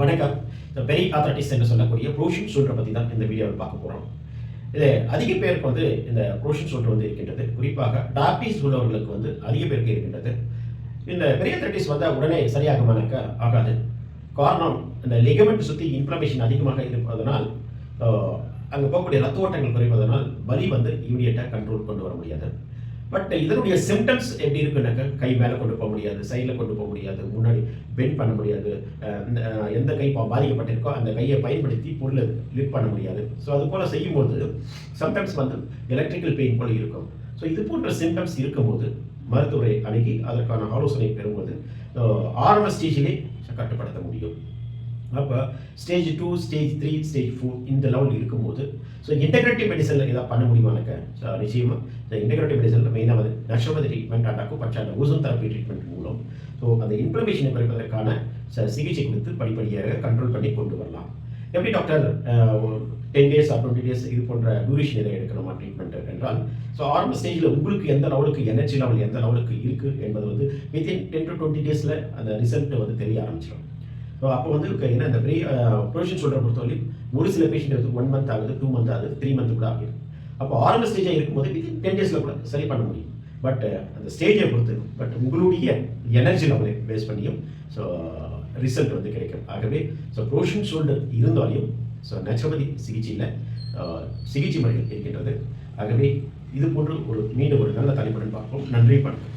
வணக்கம். இந்த பெரி ஆத்தரைட்டிஸ் என்று சொல்லக்கூடிய ப்ரோஷன் சூட்டை பற்றி தான் இந்த வீடியோவில் பார்க்க போகிறோம் இது அதிக பேருக்கு வந்து இந்த ப்ரோஷன் சூட்டு வந்து இருக்கின்றது. குறிப்பாக டாபிஸ் உள்ளவர்களுக்கு வந்து அதிக பேருக்கு இருக்கின்றது. இந்த பெரிய த்ரைட்டிஸ் வந்தால் உடனே சரியாகுமானாக்க ஆகாது. காரணம் இந்த லிகமெண்ட் சுற்றி இன்ஃப்ளமேஷன் அதிகமாக இருப்பதனால் அங்கே போகக்கூடிய ரத்த ஓட்டங்கள் குறைவதனால் வலி வந்து இமீடியட்டாக கண்ட்ரோல் கொண்டு வர முடியாது. பட் இதனுடைய சிம்டம்ஸ் எப்படி இருக்குன்னாக்க கை மேலே கொண்டு போக முடியாது சைடில் கொண்டு போக முடியாது முன்னாடி பெண்ட் பண்ண முடியாது இந்த, எந்த கை பாதிக்கப்பட்டிருக்கோ அந்த கையை பயன்படுத்தி பொருளை லிஃப்ட் பண்ண முடியாது. ஸோ அது போல் செய்யும்போது சம்டைம்ஸ் வந்து எலக்ட்ரிக்கல் பெயின் போல் இருக்கும். ஸோ இது போன்ற சிம்டம்ஸ் இருக்கும்போது மருத்துவரை அணுகி அதற்கான ஆலோசனை பெறும்போது ஆரம்ப ஸ்டேஜிலே கட்டுப்படுத்த முடியும். அப்போ stage two stage three stage four இந்த லெவல் இருக்கும்போது ஸோ இன்டெகிரேட்டிவ் மெடிசனில் ஏதாவது பண்ண முடியுமானுக்க நிச்சயமாக இந்த இன்டெகிரேட்டிவ் மெடிசனில் மெயினாக வந்து நஷ்டபதி ட்ரீட்மெண்ட் அண்ட் அக்குபஞ்சர் அந்த ஊசன் தெரப்பி ட்ரீட்மெண்ட் மூலம் ஸோ அந்த இன்ஃப்ளமேஷனை குறைப்பதற்கான ச- சிகிச்சை கொடுத்து படிப்படியாக கண்ட்ரோல் பண்ணி கொண்டு வரலாம். எப்படி doctor ten days or twenty days இது போன்ற டியூரேஷன் எதை எடுக்கணுமா ட்ரீட்மெண்ட் என்றால் ஸோ ஆரம்ப ஸ்டேஜில் உங்களுக்கு எந்த லெவலுக்கு எனர்ஜி லெவல் எந்த லெவலுக்கு இருக்குது என்பது வந்து வித்தின் டென் டு டுவெண்ட்டி டேஸில் அந்த ரிசல்ட் வந்து தெரிய ஆரம்பிச்சிடும். ஸோ அப்போ வந்து என்ன இந்த ப்ரீ ப்ரொவிஷன் சொல்கிற பொறுத்தவரை ஒரு சில பேஷண்ட் வந்து ஒன் மந்த் ஆகுது டூ மந்த் ஆகுது த்ரீ மந்த் கூட ஆகுது அப்போ ஆரம்ப ஸ்டேஜாக இருக்கும்போது வித்தின் டென் டேஸில் கூட சரி பண்ண முடியும். பட் அந்த ஸ்டேஜை பொறுத்து பட் உங்களுடைய எனர்ஜி நம்மளை பேஸ் பண்ணியும் ஸோ ரிசல்ட் வந்து கிடைக்கும். ஆகவே ஸோ ப்ரோஷன் ஷோல்டர் இருந்தாலையும் ஸோ நேச்சுரோபதி சிகிச்சையில் சிகிச்சை முறைகள் இருக்கின்றது. ஆகவே இது போன்று ஒரு மீண்டும் ஒரு நல்ல தலைப்புடன் பார்ப்போம். நன்றி வணக்கம்.